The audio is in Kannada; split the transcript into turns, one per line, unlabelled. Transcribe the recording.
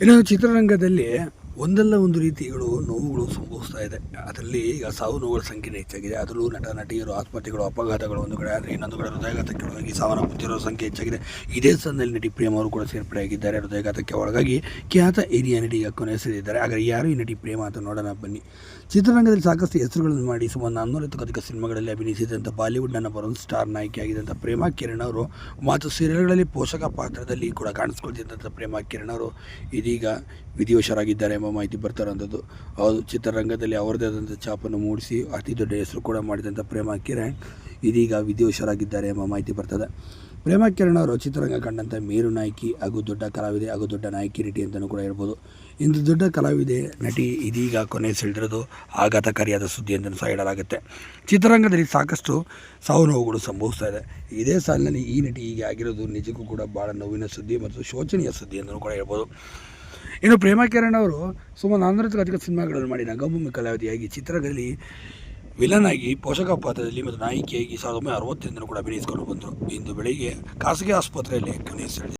ಇನ್ನು ಚಿತ್ರರಂಗದಲ್ಲಿ ಒಂದಲ್ಲ ಒಂದು ರೀತಿಗಳು ನೋವುಗಳು ಸಂಭವಿಸ್ತಾ ಇದೆ. ಅದರಲ್ಲಿ ಈಗ ಸಾವು ನೋವುಗಳ ಸಂಖ್ಯೆ ಹೆಚ್ಚಾಗಿದೆ. ಅದರಲ್ಲೂ ನಟ ನಟಿಯರು ಆತ್ಮಹತ್ಯೆಗಳು, ಅಪಘಾತಗಳು ಒಂದು ಕಡೆ ಆದರೆ ಇನ್ನೊಂದು ಕಡೆ ಹೃದಯಾಘಾತಕ್ಕೆ ಒಳಗಾಗಿ ಸಾವನ್ನಪ್ಪುತ್ತಿರೋ ಸಂಖ್ಯೆ ಹೆಚ್ಚಾಗಿದೆ. ಇದೇ ಸಂದಲ್ಲಿ ನಟಿ ಪ್ರೇಮ ಅವರು ಕೂಡ ಸೇರ್ಪಡೆಯಾಗಿದ್ದಾರೆ. ಹೃದಯಾಘಾತಕ್ಕೆ ಒಳಗಾಗಿ ಖ್ಯಾತ ಹಿರಿಯ ನಟಿ ಈಗ ಕೊನೆಸೆದಿದ್ದಾರೆ ಆದರೆ ಯಾರು ಈ ನಟಿ ಪ್ರೇಮ ಅಂತ ನೋಡೋಣ, ಬನ್ನಿ. ಚಿತ್ರರಂಗದಲ್ಲಿ ಸಾಕಷ್ಟು ಹೆಸರುಗಳನ್ನು ಮಾಡಿ ಸುಮಾರು ನಾನ್ನೂರಕ್ಕೂ ಅಧಿಕ ಸಿನಿಮಾಗಳಲ್ಲಿ ಅಭಿನಯಿಸಿದಂಥ ಬಾಲಿವುಡ್ನ ಒನ್ ಸ್ಟಾರ್ ನಾಯಕಿಯಾಗಿದ್ದಂಥ ಪ್ರೇಮಾ ಕಿರಣ್ ಅವರು, ಮತ್ತು ಸೀರಿಯಲ್ಗಳಲ್ಲಿ ಪೋಷಕ ಪಾತ್ರದಲ್ಲಿ ಕೂಡ ಕಾಣಿಸ್ಕೊಳ್ತಿದ್ದಂಥ ಪ್ರೇಮ ಕಿರಣ್ ಅವರು ಇದೀಗ ವಿಧಿವಶರಾಗಿದ್ದಾರೆ ಎಂಬ ಮಾಹಿತಿ ಬರ್ತಾರಂಥದ್ದು ಹೌದು, ಚಿತ್ರರಂಗದಲ್ಲಿ ಅವರದೇ ಆದಂಥ ಛಾಪನ್ನು ಮೂಡಿಸಿ ಅತಿ ದೊಡ್ಡ ಹೆಸರು ಕೂಡ ಮಾಡಿದಂಥ ಪ್ರೇಮ ಕಿರಣ್ ಇದೀಗ ವಿಧಿವಶರಾಗಿದ್ದಾರೆ ಎಂಬ ಮಾಹಿತಿ ಬರ್ತದೆ. ಪ್ರೇಮ ಕಿರಣ್ ಅವರು ಚಿತ್ರರಂಗ ಕಂಡಂಥ ಮೇರು ನಾಯಕಿ ಹಾಗೂ ದೊಡ್ಡ ಕಲಾವಿದೆ ಹಾಗೂ ದೊಡ್ಡ ನಾಯಕಿ ನಟಿ ಅಂತಲೂ ಕೂಡ ಹೇಳ್ಬೋದು. ಇಂದು ದೊಡ್ಡ ಕಲಾವಿದೆ, ನಟಿ ಇದೀಗ ಕೊನೆ ಸೆಳೆದಿರೋದು ಆಘಾತಕಾರಿಯಾದ ಸುದ್ದಿ ಅಂತಲೂ ಸಹ ಹೇಳಲಾಗುತ್ತೆ. ಚಿತ್ರರಂಗದಲ್ಲಿ ಸಾಕಷ್ಟು ಸಾವು ನೋವುಗಳು ಸಂಭವಿಸ್ತಾ ಇದೆ. ಇದೇ ಸಾಲಿನಲ್ಲಿ ಈ ನಟಿ ಹೀಗೆ ಆಗಿರೋದು ನಿಜಕ್ಕೂ ಕೂಡ ಭಾಳ ನೋವಿನ ಸುದ್ದಿ ಮತ್ತು ಶೋಚನೀಯ ಸುದ್ದಿ ಅಂತಲೂ ಕೂಡ ಹೇಳ್ಬೋದು. ಇನ್ನು ಪ್ರೇಮ ಕಿರಣ್ ಅವರು ಸುಮಾರು ನಾನ್ನೂರಕ್ಕೂ ಅಧಿಕ ಸಿನಿಮಾಗಳನ್ನು ಮಾಡಿ ರಂಗಭೂಮಿ ಕಲಾವಿದೆಯಾಗಿ ಚಿತ್ರಗಳಲ್ಲಿ ವಿಲನ್ ಆಗಿ, ಪೋಷಕ ಪಾತ್ರದಲ್ಲಿ ಮತ್ತು ನಾಯಕಿಯಾಗಿ ಸಾವಿರದ ಒಂಬೈನೂರ ಅರವತ್ತರಿಂದ ಕೂಡ ಅಭಿನಯಿಸಿಕೊಂಡು ಬಂದರು. ಇಂದು ಬೆಳಿಗ್ಗೆ ಖಾಸಗಿ ಆಸ್ಪತ್ರೆಯಲ್ಲಿ ಕೊನೆಯುಸಿರೆಳೆದಿದ್ದಾರೆ